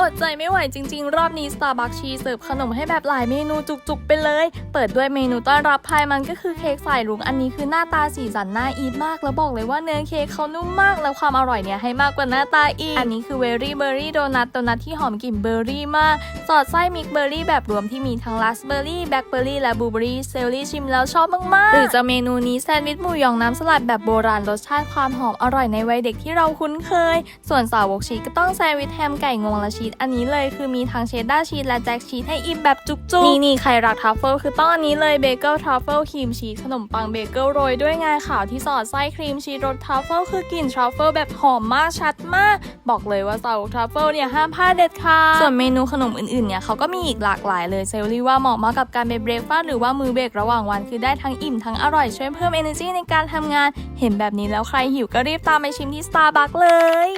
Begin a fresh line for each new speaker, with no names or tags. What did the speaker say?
อดใจไม่ไหวจริง ๆ รอบนี้ Starbucks ชีเสิร์ฟขนมให้แบบหลายเมนูจุกๆ ไปเลย เปิดด้วยเมนูต้อนรับภายมันก็คือเค้กสายรุ้งอันนี้คือหน้าตาสีสันน่าอีทมาก แล้วบอกเลยว่าเนื้อเค้กเขานุ่มมาก แล้วความอร่อยเนี่ยให้มากกว่าหน้าตาอีก อันนี้คือเวอรี่เบอร์รี่โดนัทโดนัทที่หอมกลิ่นเบอร์รี่มาก สอดไส้มิกเบอร์รี่แบบรวมที่มีทั้งราสเบอร์รี่แบล็คเบอร์รี่และบลูเบอร์รี่เซลลี่ชิมแล้วชอบมากๆ หรือจะเมนูนี้แซนด์วิชหมูยองน้ำสลัดแบบโบราณรสชาติความหอมอร่อยในวัยเด็กที่เราคุ้นเคย ส่วนสาวกชีก็ต้องแซนด์วิชแฮมไก่งวงและชีสอันนี้เลยคือมีทั้งเชดดาร์ชีสและแจ็คชีสให้อิ่มแบบจุกๆ นี่นี่ใครรักทรัฟเฟิลคือต้องอันนี้เลยเบเกิลทรัฟเฟิลครีมชีสขนมปังเบเกิลโรยด้วยงาขาวที่สอดไส้ครีมชีสรสทรัฟเฟิลคือกลิ่นทรัฟเฟิลแบบหอมมากชัดมาก บอกเลยว่าสาวกทรัฟเฟิลเนี่ยห้ามพลาดเด็ดขาดส่วนเมนูขนมอื่นๆเนี่ยเขาก็มีอีกหลากหลายเลยเซลลี่ว่าเหมาะมากกับการเป็นเบรคฟาสต์หรือว่ามือเบรกระหว่างวันคือได้ทั้งอิ่มทั้งอร่อยช่วยเพิ่ม energy ในการทำงาน เห็นแบบนี้แล้วใครหิวก็รีบตามไปชิมที่ Starbucks เลย